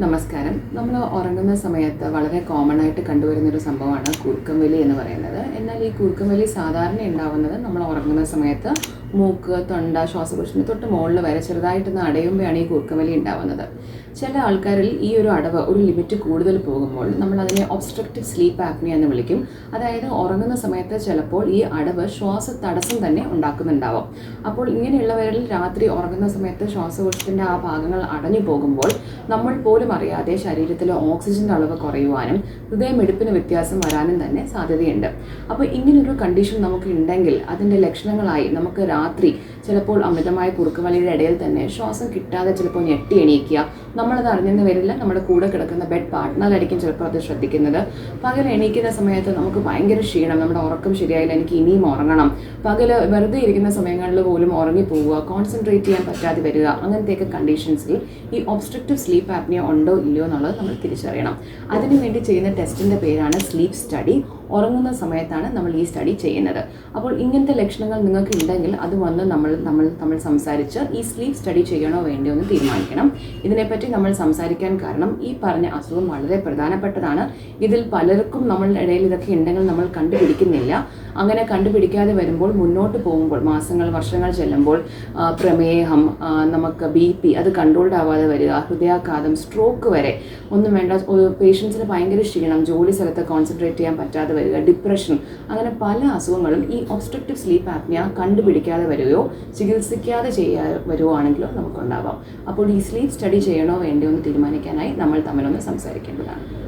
നമസ്കാരം. നമ്മൾ ഉറങ്ങുന്ന സമയത്ത് വളരെ കോമൺ ആയിട്ട് കണ്ടുവരുന്ന ഒരു സംഭവമാണ് കൂർക്കം വലി എന്ന് പറയുന്നത്. എന്നാൽ ഈ കൂർക്കം വലി സാധാരണ ഉണ്ടാവുന്നത് നമ്മൾ ഉറങ്ങുന്ന സമയത്ത് മൂക്ക് തൊണ്ട ശ്വാസകോശത്തിന് തൊട്ട് മുകളിൽ വരെ ചെറുതായിട്ടൊന്ന് അടയുമ്പോഴാണ് ഈ കൂർക്കവലി ഉണ്ടാവുന്നത്. ചില ആൾക്കാരിൽ ഈ ഒരു അടവ് ഒരു ലിമിറ്റ് കൂടുതൽ പോകുമ്പോൾ നമ്മൾ അതിനെ ഒബ്സ്ട്രക്റ്റീവ് സ്ലീപ്പ് ആപ്നിയ എന്ന് വിളിക്കും. അതായത് ഉറങ്ങുന്ന സമയത്ത് ചിലപ്പോൾ ഈ അടവ് ശ്വാസ തടസ്സം തന്നെ ഉണ്ടാക്കുന്നുണ്ടാവും. അപ്പോൾ ഇങ്ങനെയുള്ളവരിൽ രാത്രി ഉറങ്ങുന്ന സമയത്ത് ശ്വാസകോശത്തിന്റെ ആ ഭാഗങ്ങൾ അടഞ്ഞു പോകുമ്പോൾ നമ്മൾ പോലും അറിയാതെ ശരീരത്തിലെ ഓക്സിജന്റെ അളവ് കുറയുവാനും ഹൃദയമെടുപ്പിന് വ്യത്യാസം വരാനും തന്നെ സാധ്യതയുണ്ട്. അപ്പോൾ ഇങ്ങനൊരു കണ്ടീഷൻ നമുക്ക് ഉണ്ടെങ്കിൽ അതിന്റെ ലക്ഷണങ്ങളായി നമുക്ക് രാത്രി ചിലപ്പോൾ അമിതമായ കുറുക്കുവലിയുടെ ഇടയിൽ തന്നെ ശ്വാസം കിട്ടാതെ ചിലപ്പോൾ ഞെട്ടി എണീക്കുക. നമ്മളത് അറിഞ്ഞെന്ന് വരില്ല. നമ്മുടെ കൂടെ കിടക്കുന്ന ബെഡ് പാർട്ട്ണറായിരിക്കും ചിലപ്പോൾ അത് ശ്രദ്ധിക്കുന്നത്. പകൽ എണീക്കുന്ന സമയത്ത് നമുക്ക് ഭയങ്കര ക്ഷീണം. നമ്മുടെ ഉറക്കം ശരിയായില്ല. എനിക്ക് ഇനിയും ഉറങ്ങണം. പകൽ വെറുതെ ഇരിക്കുന്ന സമയങ്ങളിൽ പോലും ഉറങ്ങിപ്പോവുക കോൺസെൻട്രേറ്റ് ചെയ്യാൻ പറ്റാതെ വരിക അങ്ങനത്തെയൊക്കെ കണ്ടീഷൻസിൽ ഈ ഒബ്സ്ട്രക്റ്റീവ് സ്ലീപ്പ് ആപ്നിയ ഉണ്ടോ ഇല്ലയോ എന്നുള്ളത് നമ്മൾ തിരിച്ചറിയണം. അതിനുവേണ്ടി ചെയ്യുന്ന ടെസ്റ്റിന്റെ പേരാണ് സ്ലീപ്പ് സ്റ്റഡി ഉറങ്ങുന്ന സമയത്താണ് നമ്മൾ ഈ സ്റ്റഡി ചെയ്യുന്നത്. അപ്പോൾ ഇങ്ങനത്തെ ലക്ഷണങ്ങൾ നിങ്ങൾക്ക് ഉണ്ടെങ്കിൽ അത് വന്ന് നമ്മൾ നമ്മൾ നമ്മൾ സംസാരിച്ച് ഈ സ്ലീപ്പ് സ്റ്റഡി ചെയ്യണോ വേണ്ടയോ എന്ന് തീരുമാനിക്കണം. ഇതിനെപ്പറ്റി നമ്മൾ സംസാരിക്കാൻ കാരണം ഈ പറഞ്ഞ അസുഖം വളരെ പ്രധാനപ്പെട്ടതാണ്. ഇതിൽ പലർക്കും നമ്മളുടെ ഇടയിൽ ഇതൊക്കെ ഉണ്ടെങ്കിൽ നമ്മൾ കണ്ടുപിടിക്കുന്നില്ല. അങ്ങനെ കണ്ടുപിടിക്കാതെ വരുമ്പോൾ മുന്നോട്ട് പോകുമ്പോൾ മാസങ്ങൾ വർഷങ്ങൾ ചെല്ലുമ്പോൾ പ്രമേഹം നമുക്ക് ബി പി അത് കൺട്രോൾഡ് ആവാതെ വരിക ഹൃദയാഘാതം സ്ട്രോക്ക് വരെ ഒന്നും വേണ്ട. പേഷ്യൻസിന് ഭയങ്കര ക്ഷീണം ജോലി സ്ഥലത്ത് കോൺസെൻട്രേറ്റ് ചെയ്യാൻ പറ്റാതെ വരിക ഡിപ്രഷൻ അങ്ങനെ പല അസുഖങ്ങളും ഈ ഒബ്സ്ട്രക്റ്റീവ് സ്ലീപ്പ് ആപ്നിയ കണ്ടുപിടിക്കാതെ വരികയോ ചികിത്സിക്കാതെ ചെയ്യാ വരുവാണെങ്കിലോ നമുക്കുണ്ടാവാം. അപ്പോൾ ഈ സ്ലീപ്പ് സ്റ്റഡി ചെയ്യണോ വേണ്ടയോ എന്ന് തീരുമാനിക്കാനായി നമ്മൾ തമ്മിലൊന്ന് സംസാരിക്കേണ്ടതാണ്.